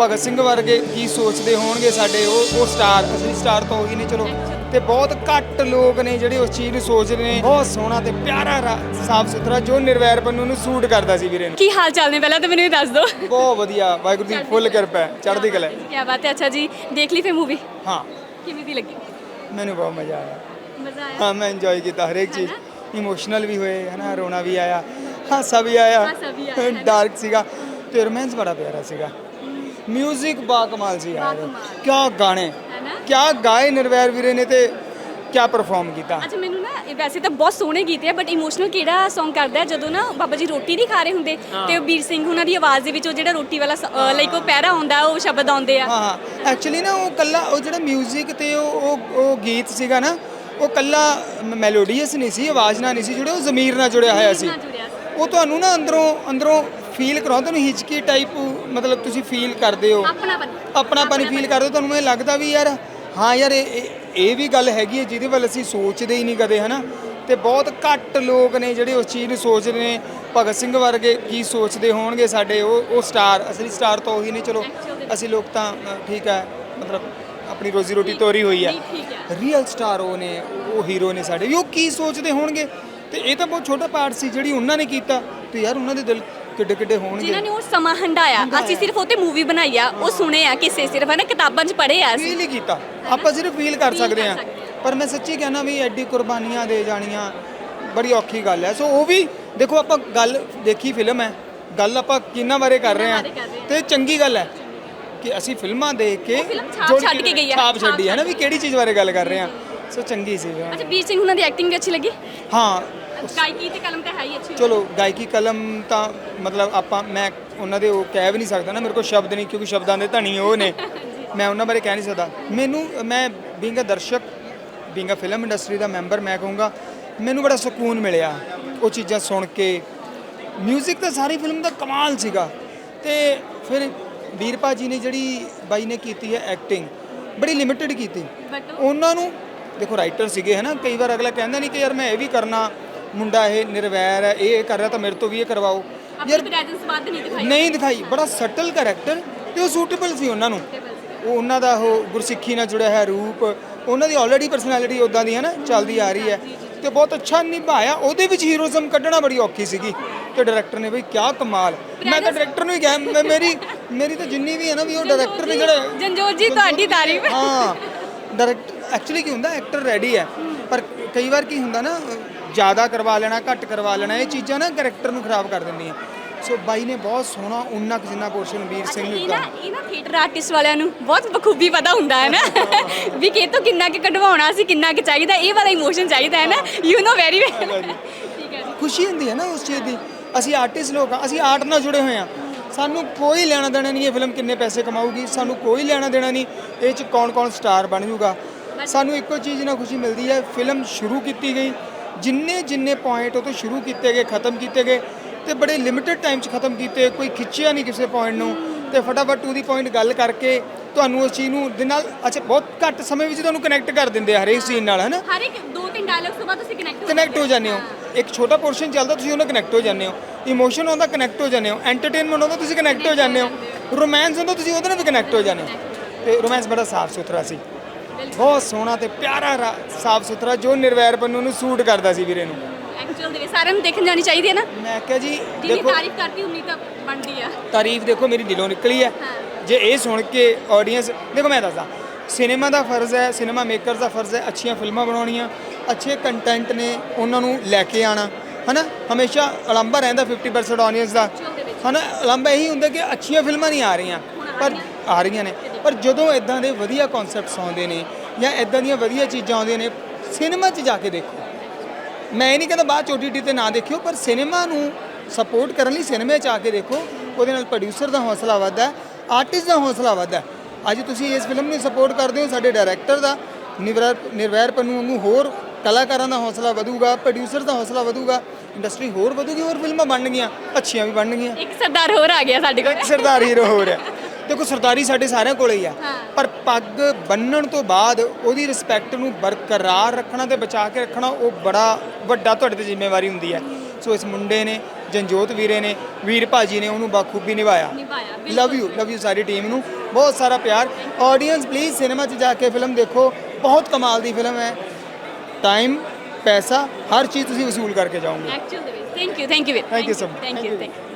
ਭਗਤ ਸਿੰਘ ਵਰਗੇ ਕੀ ਸੋਚਦੇ ਹੋਣਗੇ ਸਾਡੇ? ਉਹ ਉਹ ਸਟਾਰ ਅਸਲੀ ਸਟਾਰ ਤਾਂ ਉਹੀ ਨੇ ਚਲੋ। ਤੇ ਬਹੁਤ ਘੱਟ ਲੋਕ ਨੇ ਜਿਹੜੇ ਉਸ ਚੀਜ਼ ਨੂੰ ਸੋਚਦੇ ਨੇ। ਬਹੁਤ ਸੋਹਣਾ ਤੇ ਪਿਆਰਾ ਸਾਫ਼ ਸੁਥਰਾ ਜੋ ਨਿਰਵੈਰ ਪੰਨੂ ਨੂੰ ਸੂਟ ਕਰਦਾ ਸੀ ਵੀਰੇ ਨੂੰ। ਕੀ ਹਾਲ ਚਾਲ ਨੇ? ਪਹਿਲਾਂ ਤਾਂ ਮੈਨੂੰ ਇਹ ਦੱਸ ਦਿਓ। ਬਹੁਤ ਵਧੀਆ। ਵਾਹਿਗੁਰੂ ਦੀ ਫੁੱਲ ਕਿਰਪਾ ਹੈ। ਚੜ੍ਹਦੀ ਕਲਾ ਹੈ। ਕੀ ਬਾਤ ਹੈ। ਅੱਛਾ ਜੀ ਦੇਖ ਲਈ ਫੇ ਮੂਵੀ ਹਾਂ। ਕਿਵੇਂ ਦੀ ਲੱਗੀ? ਮੈਨੂੰ ਬਹੁਤ ਮਜ਼ਾ ਆਇਆ। ਮਜ਼ਾ ਆਇਆ? ਹਾਂ ਮੈਂ ਇੰਜੋਏ ਕੀਤਾ ਹਰੇਕ ਚੀਜ਼। ਇਮੋਸ਼ਨਲ ਵੀ ਹੋਏ ਹਨਾ? ਰੋਣਾ ਵੀ ਆਇਆ ਹਾਸਾ ਵੀ ਆਇਆ। ਹਾਸਾ ਵੀ ਆਇਆ, ਹੈ ਡਾਰਕ ਸੀਗਾ। ਤੇ ਰੋਮਾਂਸ ਬੜਾ ਪਿਆਰਾ ਸੀਗਾ। ਮਿਊਜ਼ਿਕ ਬਾ ਕਮਾਲ ਸੀ ਯਾਰ। ਬਾਕਮਾਲ। ਕਿਆ ਗਾਣੇ। ਹੈ ਨਾ? ਕਿਆ ਗਾਏ ਨਿਰਵੈਰ ਵੀਰੇ ਨੇ ਤੇ ਕਿਆ ਪਰਫਾਰਮ ਕੀਤਾ? ਅੱਛਾ ਮੈਨੂੰ ਨਾ ਵੈਸੇ ਤਾਂ ਬਹੁਤ ਸੋਹਣੇ ਗੀਤ ਹੈ ਬਟ ਇਮੋਸ਼ਨਲ ਕਿਹੜਾ Song ਕਰਦਾ ਜਦੋਂ ਨਾ ਬਾਬਾ ਜੀ ਰੋਟੀ ਨਹੀਂ ਖਾ ਰਹੇ ਹੁੰਦੇ ਤੇ ਉਹ ਵੀਰ ਸਿੰਘ ਉਹਨਾਂ ਦੀ ਆਵਾਜ਼ ਦੇ ਵਿੱਚ ਉਹ ਜਿਹੜਾ ਰੋਟੀ ਵਾਲਾ ਲਾਈਕ ਉਹ ਪੈਰਾ ਆਉਂਦਾ ਉਹ ਸ਼ਬਦ ਆਉਂਦੇ ਆ। ਹਾਂ ਐਕਚੁਅਲੀ ਨਾ ਉਹ ਕੱਲਾ ਉਹ ਜਿਹੜਾ 뮤직 ਤੇ ਉਹ ਉਹ- ਉਹ ਗੀਤ ਸੀਗਾ ਨਾ ਉਹ ਕੱਲਾ ਮੈਲੋਡੀਅਸ ਨਹੀਂ ਸੀ ਆਵਾਜ਼ ਨਾਲ ਨਹੀਂ ਸੀ ਜੁੜਿਆ ਉਹ ਜ਼ਮੀਰ ਨਾਲ ਜੁੜਿਆ ਹੋਇਆ ਸੀ। ਉਹ ਤੁਹਾਨੂੰ ਨਾ ਅੰਦਰੋਂ ਅੰਦਰੋਂ ਫੀਲ ਕਰਾਉਂਦਾ ਤੁਹਾਨੂੰ ਹਿਚਕੀ ਟਾਈਪ ਮਤਲਬ ਤੁਸੀਂ ਫੀਲ ਕਰਦੇ ਹੋ। ਆਪਣਾ ਬਣ ਆਪਣਾ ਪਾਣੀ ਫੀਲ ਕਰਦੇ ਹੋ ਤੁਹਾਨੂੰ ਇਹ ਲੱਗਦਾ ਵੀ ਯਾਰ ਹਾਂ ਯਾਰ ਇਹ ਇਹ- ਵੀ ਗੱਲ ਹੈਗੀ ਹੈ ਜਿਹਦੇ ਵੱਲ ਅਸੀਂ ਸੋਚਦੇ ਹੀ ਨਹੀਂ ਕਦੇ ਹਨਾ? ਤੇ ਬਹੁਤ ਘੱਟ ਲੋਕ ਨੇ ਜਿਹੜੇ ਉਸ ਚੀਜ਼ ਨੂੰ ਸੋਚਦੇ ਨੇ। ਭਗਤ ਸਿੰਘ ਵਰਗੇ ਕੀ ਸੋਚਦੇ ਹੋਣਗੇ ਸਾਡੇ ਉਹ ਉਹ ਸਟਾਰ ਅਸਲੀ ਸਟਾਰ ਤਾਂ ਉਹੀ ਨੇ ਚਲੋ ਅਸੀਂ ਲੋਕ ਤਾਂ ਠੀਕ ਹੈ ਮਤਲਬ ਆਪਣੀ ਰੋਜ਼ੀ ਰੋਟੀ ਤੋਰੀ ਹੋਈ ਹੈ। ਰੀਅਲ ਸਟਾਰ ਉਹ ਨੇ ਉਹ ਹੀਰੋ ਨੇ ਸਾਡੇ। ਉਹ ਕੀ ਸੋਚਦੇ ਹੋਣਗੇ? ਤੇ ਇਹ ਤਾਂ ਬਹੁਤ ਛੋਟਾ ਪਾਰਟ ਸੀ ਜਿਹੜੀ ਉਹਨਾਂ ਨੇ ਕੀਤਾ। ਤੇ ਯਾਰ ਉਹਨਾਂ ਦੇ ਦਿਲ ਕਿੱਡੇ ਕਿੱਡੇ ਹੋਣਗੇ? ਜਿਨ੍ਹਾਂ ਨੇ ਉਹ ਸਮਾਂ ਹੰਡਾਇਆ ਅਸੀਂ ਸਿਰਫ ਉਹ ਤੇ ਮੂਵੀ ਬਣਾਈ ਆ ਉਹ ਸੁਣੇ ਆ ਕਿਸੇ ਸਿਰਫ ਹੈ ਨਾ ਕਿਤਾਬਾਂ 'ਚ ਪੜ੍ਹੇ ਆ ਅਸੀਂ। ਫੀਲ ਹੀ ਕੀਤਾ। ਆਪਾਂ ਸਿਰਫ ਫੀਲ ਕਰ Feel ਸਕਦੇ ਕਰ ਹਾਂ ਸਕਦੇ। ਪਰ ਮੈਂ ਸੱਚੀ ਕਹਿਣਾ ਵੀ ਐਡੀ ਕੁਰਬਾਨੀਆਂ ਦੇ ਜਾਣੀਆਂ ਬੜੀ ਔਖੀ ਗੱਲ ਹੈ ਸੋ ਉਹ ਵੀ ਦੇਖੋ ਆਪਾਂ ਗੱਲ ਦੇਖੀ ਫਿਲਮ ਹੈ। ਗੱਲ ਆਪਾਂ ਕਿੰਨਾ ਬਾਰੇ ਕਰ ਰਹੇ ਹਾਂ ਬਾਰੇ ਕਰ ਰਹੇ ਹਾਂ। ਤੇ ਚੰਗੀ ਗੱਲ ਹੈ ਕਿ ਅਸੀਂ ਫਿਲਮਾਂ ਦੇਖ ਕੇ ਫਿਲਮ ਛਾਪ ਜੋੜ ਛੱਡ ਕੇ ਗਈ ਹੈ। ਛਾਪ ਛੱਡੀ ਹੈ ਨਾ ਛਾਪ ਵੀ ਕਿਹੜੀ ਚੀਜ਼ ਬਾਰੇ ਗੱਲ ਕਰ ਰਹੇ ਹਾਂ ਸੋ ਚੰਗੀ ਸੀ ਫਿਲਮ। ਅੱਛਾ ਵੀਰ ਸਿੰਘ ਉਹਨਾਂ ਦੀ ਐਕਟਿੰਗ ਵੀ ਅੱਛੀ ਲੱਗੀ? ਹਾਂ। ਗਾਇਕੀ ਤੇ ਕਲਮ ਤਾਂ ਹੈ ਹੀ ਅੱਛੀ। ਚਲੋ ਗਾਇਕੀ ਕਲਮ ਤਾਂ ਮਤਲਬ ਆਪਾਂ ਮੈਂ ਉਹਨਾਂ ਦੇ ਉਹ ਕਹਿ ਵੀ ਨਹੀਂ ਸਕਦਾ ਨਾ ਮੇਰੇ ਕੋਲ ਸ਼ਬਦ ਨਹੀਂ ਕਿਉਂਕਿ ਸ਼ਬਦਾਂ ਦੇ ਧਣੀ ਉਹ ਨੇ। ਮੈਂ ਉਹਨਾਂ ਬਾਰੇ ਕਹਿ ਨਹੀਂ ਸਕਦਾ। ਮੈਨੂੰ ਮੈਂ ਬੀਇੰਗ ਅ ਦਰਸ਼ਕ ਬੀਇੰਗ ਅ ਫਿਲਮ ਇੰਡਸਟਰੀ ਦਾ ਮੈਂਬਰ ਮੈਂ ਕਹੂੰਗਾ ਮੈਨੂੰ ਬੜਾ ਸਕੂਨ ਮਿਲਿਆ ਉਹ ਚੀਜ਼ਾਂ ਸੁਣ ਕੇ। 뮤직 ਤਾਂ ਸਾਰੀ ਫਿਲਮ ਦਾ ਕਮਾਲ ਸੀਗਾ। ਤੇ ਫਿਰ ਵੀਰਪਾ ਜੀ ਨੇ ਜਿਹੜੀ ਬਾਈ ਨੇ ਕੀਤੀ ਹੈ ਐਕਟਿੰਗ ਬੜੀ ਲਿਮਿਟਿਡ ਕੀਤੀ। ਉਹਨਾਂ ਨੂੰ ਦੇਖੋ ਰਾਈਟਰ ਸੀਗੇ ਹੈ ਨਾ ਕਈ ਵਾਰ ਅਗਲਾ ਕਹਿੰਦਾ ਨਹੀਂ ਕਿ ਯਾਰ ਮੈਂ ਇਹ ਵੀ ਕਰਨਾ ਮੁੰਡਾ ਇਹ ਨਿਰਵੈਰ ਹੈ ਇਹ ਕਰ ਰਿਹਾ ਤਾਂ ਮੇਰੇ ਤੋਂ ਵੀ ਇਹ ਕਰਵਾਓ। ਯਾਰ ਪ੍ਰੈਜ਼ੈਂਸ ਬਾਅਦ ਨਹੀਂ ਦਿਖਾਈ। ਨਹੀਂ ਦਿਖਾਈ ਬੜਾ ਸਟਲ ਕੈਰੈਕਟਰ ਤੇ ਉਹ ਸੂਟੇਬਲ ਸੀ ਉਹਨਾਂ ਨੂੰ। ਉਹ ਉਹਨਾਂ ਦਾ ਉਹ ਗੁਰਸਿੱਖੀ ਨਾਲ ਜੁੜਿਆ ਹੈ ਰੂਪ ਉਹਨਾਂ ਦੀ ਆਲਰੇਡੀ ਪਰਸਨੈਲਿਟੀ ਉਦਾਂ ਦੀ ਹੈ ਨਾ ਚੱਲਦੀ ਆ ਰਹੀ ਹੈ। ਤੇ ਬਹੁਤ ਅੱਛਾ ਨਿਭਾਇਆ ਉਹਦੇ ਵਿੱਚ ਹੀਰੋਜ਼ਮ ਕੱਢਣਾ ਬੜੀ ਔਖੀ ਸੀਗੀ। ਤੇ ਡਾਇਰੈਕਟਰ ਨੇ ਬਈ ਕਿਆ ਕਮਾਲ। ਮੈਂ ਤਾਂ ਡਾਇਰੈਕਟਰ ਨੂੰ ਹੀ ਕਿਹਾ ਮੈਂ- ਮੇਰੀ ਮੇਰੀ ਤਾਂ ਜਿੰਨੀ ਵੀ ਹੈ ਨਾ ਵੀ ਉਹ ਡਾਇਰੈਕਟਰ ਨੇ ਜਿਹੜੇ ਜੰਜੋਤ ਜੀ ਤੁਹਾਡੀ ਤਾਰੀਫ। ਹਾਂ। ਡਾਇਰੈਕਟ ਐਕਚੁਅਲੀ ਕੀ ਹੁੰਦਾ ਐਕਟਰ ਰੈਡੀ ਹੈ। ਪਰ ਕਈ ਵਾਰ ਕੀ ਹੁੰਦਾ ਨਾ ਜ਼ਿਆਦਾ ਕਰਵਾ ਲੈਣਾ ਘੱਟ ਕਰਵਾ ਲੈਣਾ ਇਹ ਚੀਜ਼ਾਂ ਨਾ ਕੈਰੈਕਟਰ ਨੂੰ ਖਰਾਬ ਕਰ ਦਿੰਦੀਆਂ। ਸੋ ਬਾਈ ਨੇ ਬਹੁਤ ਸੋਹਣਾ ਉਨਾ ਕੁ ਜਿੰਨਾ ਪੋਰਸ਼ਨ ਵੀਰ ਸਿੰਘ ਨੂੰ ਇਹ ਨਾ ਦਿੱਤਾ ਇਹ ਨਾ ਥੀਏਟਰ ਆਰਟਿਸਟ ਵਾਲਿਆਂ ਨੂੰ ਬਹੁਤ ਬਖੂਬੀ ਪਤਾ ਹੁੰਦਾ ਹੈ ਨਾ ਵੀ ਕਿ ਤੋਂ ਕਿੰਨਾ ਕਿ ਕਢਵਾਉਣਾ ਸੀ ਕਿੰਨਾ ਕਿ ਚਾਹੀਦਾ ਇਹ ਵਾਲਾ ਇਮੋਸ਼ਨ ਚਾਹੀਦਾ ਹੈ ਨਾ ਯੂ نو ਵੈਰੀ ਵੈਲ ਠੀਕ ਹੈ ਜੀ। ਖੁਸ਼ੀ ਹੁੰਦੀ ਹੈ ਨਾ ਉਸ ਚੀਜ਼ ਦੀ। ਅਸੀਂ ਆਰਟਿਸਟ ਲੋਕ ਆ ਅਸੀਂ ਆਰਟ ਨਾਲ ਜੁੜੇ ਹੋਏ ਆ ਸਾਨੂੰ ਕੋਈ ਲੈਣਾ ਦੇਣਾ ਨਹੀਂ ਇਹ ਫਿਲਮ ਕਿੰਨੇ ਪੈਸੇ ਕਮਾਊਗੀ ਸਾਨੂੰ ਕੋਈ ਲੈਣਾ ਦੇਣਾ ਨਹੀਂ ਇਹ ਚ ਕੌਣ ਕੌਣ ਸਟਾਰ ਬਣ ਜਾਊਗਾ ਸਾਨੂੰ ਇੱਕੋ ਚੀਜ਼ ਨਾਲ ਖੁਸ਼ੀ ਮਿਲਦੀ ਹੈ ਫਿਲਮ ਸ਼ੁਰੂ ਕੀਤੀ ਗਈ। ਜਿੰਨੇ ਜਿੰਨੇ ਪੁਆਇੰਟ ਉਹ ਤੋਂ ਸ਼ੁਰੂ ਕੀਤੇ ਗਏ ਖਤਮ ਕੀਤੇ ਗਏ ਤੇ ਬੜੇ ਲਿਮਿਟਿਡ ਟਾਈਮ 'ਚ ਖਤਮ ਕੀਤੇ ਕੋਈ ਖਿੱਚਿਆ ਨਹੀਂ ਕਿਸੇ ਪੁਆਇੰਟ ਨੂੰ। ਤੇ ਫਟਾਫਟ ਟੂ ਦੀ ਪੁਆਇੰਟ ਗੱਲ ਕਰਕੇ ਤੁਹਾਨੂੰ ਉਸ ਚੀਜ਼ ਨੂੰ ਦੇ ਨਾਲ ਅੱਛਾ ਬਹੁਤ ਘੱਟ ਸਮੇਂ ਵਿੱਚ ਤੁਹਾਨੂੰ ਕਨੈਕਟ ਕਰ ਦਿੰਦੇ ਆ ਹਰੇਕ ਸੀਨ ਨਾਲ ਹਨਾ? ਹਰ ਇੱਕ ਦੋ ਤਿੰਨ ਡਾਇਲੌਗਸ ਤੋਂ ਬਾਅਦ ਤੁਸੀਂ ਕਨੈਕਟ ਕਨੈਕਟ ਹੋ ਜਾਂਦੇ ਹੋ। ਇੱਕ ਛੋਟਾ ਪੋਰਸ਼ਨ ਚੱਲਦਾ ਤੁਸੀਂ ਉਹਨਾਂ ਕਨੈਕਟ ਹੋ ਜਾਂਦੇ ਹੋ। ਇਮੋਸ਼ਨ ਆਉਂਦਾ ਕਨੈਕਟ ਹੋ ਜਾਂਦੇ ਹੋ। ਐਂਟਰਟੇਨਮੈਂਟ ਆਉਂਦਾ ਤੁਸੀਂ ਕਨੈਕਟ ਹੋ ਜਾਂਦੇ ਹੋ। ਰੋਮਾਂਸ ਹੁੰਦਾ ਤੁਸੀਂ ਉਹਦੇ ਨਾਲ ਵੀ ਕਨੈਕਟ ਹੋ ਜਾਂਦੇ ਹੋ। ਤੇ ਰੋਮਾਂਸ ਬੜਾ ਸਾਫ਼ ਸੁਥਰਾ ਸੀ। ਬਹੁਤ ਸੋਹਣਾ ਤੇ ਪਿਆਰਾ ਸਾਫ਼ ਸੁਥਰਾ ਜੋ ਨਿਰਵੈਰ ਪੰਨੂ ਨੂੰ ਸੂਟ ਕਰਦਾ ਸੀ ਵੀਰੇ ਨੂੰ। ਐਕਚੁਅਲ ਦੇ ਸਾਰਿਆਂ ਨੂੰ ਦੇਖਣ ਜਾਣੀ ਚਾਹੀਦੀ ਹੈ ਨਾ। ਮੈਂ ਕਿਹਾ ਜੀ ਦੇਖੋ ਤਾਰੀਫ ਕਰਤੀ ਉਨੀ ਬਣਦੀ ਆ। ਤਾਰੀਫ ਦੇਖੋ ਮੇਰੀ ਦਿਲੋਂ ਨਿਕਲੀ ਹੈ। ਜੇ ਇਹ ਸੁਣ ਕੇ ਆਡੀਅנס ਦੇਖੋ ਮੈਂ ਦੱਸਦਾ। ਸਿਨੇਮਾ ਦਾ ਫਰਜ਼ ਹੈ ਸਿਨੇਮਾ ਮੇਕਰ ਦਾ ਫਰਜ਼ ਹੈ ਅੱਛੀਆਂ ਫਿਲਮਾਂ ਬਣਾਉਣੀਆਂ। ਅੱਛੇ ਕੰਟੈਂਟ ਨੇ ਉਹਨਾਂ ਨੂੰ ਲੈ ਕੇ ਆਣਾ। ਹਨਾ? ਹਮੇਸ਼ਾ ਅਲੰਬਾ ਰਹਿੰਦਾ 50% ਆਡੀਅנס ਦਾ। ਹਨਾ? ਅਲੰਬਾ ਇਹੀ ਹੁੰਦਾ ਕਿ ਅੱਛੀਆਂ ਫਿਲਮਾਂ ਨਹੀਂ ਆ ਰਹੀਆਂ। ਪਰ ਆ ਰਹੀਆਂ ਨੇ। ਪਰ ਜਦੋਂ ਇਦਾਂ ਦੇ ਵਧੀਆ ਕਨਸੈਪਟਸ ਆਉਂਦੇ ਨੇ ਜਾਂ ਇਦਾਂ ਦੀਆਂ ਵਧੀਆ ਚੀਜ਼ਾਂ ਆਉਂਦੀਆਂ ਨੇ ਸਿਨੇਮਾ 'ਚ ਜਾ ਕੇ ਦੇਖੋ। ਮੈਂ ਇਹ ਨਹੀਂ ਕਹਿੰਦਾ ਬਾਅਦ ਓਟੀਟੀ ਤੇ ਨਾ ਦੇਖਿਓ ਪਰ ਸਿਨੇਮਾ ਨੂੰ ਸਪੋਰਟ ਕਰਨ ਲਈ ਸਿਨੇਮੇ 'ਚ ਆ ਕੇ ਦੇਖੋ। ਉਹਦੇ ਨਾਲ ਪ੍ਰੋਡਿਊਸਰ ਦਾ ਹੌਸਲਾ ਵੱਧਦਾ ਹੈ ਆਰਟਿਸਟ ਦਾ ਹੌਸਲਾ ਵੱਧਦਾ। ਹੈ ਅੱਜ ਤੁਸੀਂ ਇਸ ਫਿਲਮ ਨੂੰ ਸਪੋਰਟ ਕਰਦੇ ਹੋ ਸਾਡੇ ਡਾਇਰੈਕਟਰ ਦਾ ਨਿਰਵੈਰ ਪੰਨੂ ਵਾਂਗੂ ਹੋਰ ਕਲਾਕਾਰਾਂ ਦਾ ਹੌਸਲਾ ਵਧੂਗਾ ਪ੍ਰੋਡਿਊਸਰ ਦਾ ਹੌਸਲਾ ਵਧੂਗਾ ਇੰਡਸਟਰੀ ਹੋਰ ਵਧੂਗੀ ਹੋਰ ਫਿਲਮਾਂ ਬਣਨਗੀਆਂ ਅੱਛੀਆਂ ਵੀ ਬਣਨਗੀਆਂ ਇੱਕ ਸਰਦਾਰ ਹੋਰ ਆ ਗਿਆ ਸਾਡੇ ਕੋਲ। ਇੱਕ ਸਰਦਾਰ ਹੀਰੋ ਹੋ। ਰਿਹਾ ਦੇਖੋ ਸਰਦਾਰੀ ਸਾਡੇ ਸਾਰਿਆਂ ਕੋਲੇ ਹੀ ਆ। ਪਰ ਪੱਗ ਬੰਨਣ ਤੋਂ ਬਾਅਦ ਉਹਦੀ ਰਿਸਪੈਕਟ ਨੂੰ ਬਰਕਰਾਰ ਰੱਖਣਾ ਤੇ ਬਚਾ ਕੇ ਰੱਖਣਾ ਉਹ ਬੜਾ ਵੱਡਾ ਤੁਹਾਡੇ ਤੇ ਜ਼ਿੰਮੇਵਾਰੀ ਹੁੰਦੀ ਹੈ। ਸੋ ਇਸ ਮੁੰਡੇ ਨੇ ਜੰਜੋਤ ਵੀਰੇ ਨੇ ਵੀਰ ਭਾਜੀ ਨੇ ਉਹਨੂੰ ਬਾਖੂਬੀ ਨਿਭਾਇਆ। ਲਵ ਯੂ ਲਵ ਯੂ ਸਾਰੀ ਟੀਮ ਨੂੰ। ਬਹੁਤ ਸਾਰਾ ਪਿਆਰ। ਆਡੀਅנס ਪਲੀਜ਼ ਸਿਨੇਮਾ 'ਚ ਜਾ ਕੇ ਫਿਲਮ ਦੇਖੋ। ਬਹੁਤ ਕਮਾਲ ਦੀ ਫਿਲਮ ਹੈ। ਟਾਈਮ ਪੈਸਾ ਹਰ ਚੀਜ਼ ਤੁਸੀਂ ਵਸੂਲ ਕਰਕੇ ਜਾਓਗੇ। ਐਕਚੁਅਲ ਦੇ ਵਿੱਚ। Thank you thank you Thank you so much. Thank you. Thank you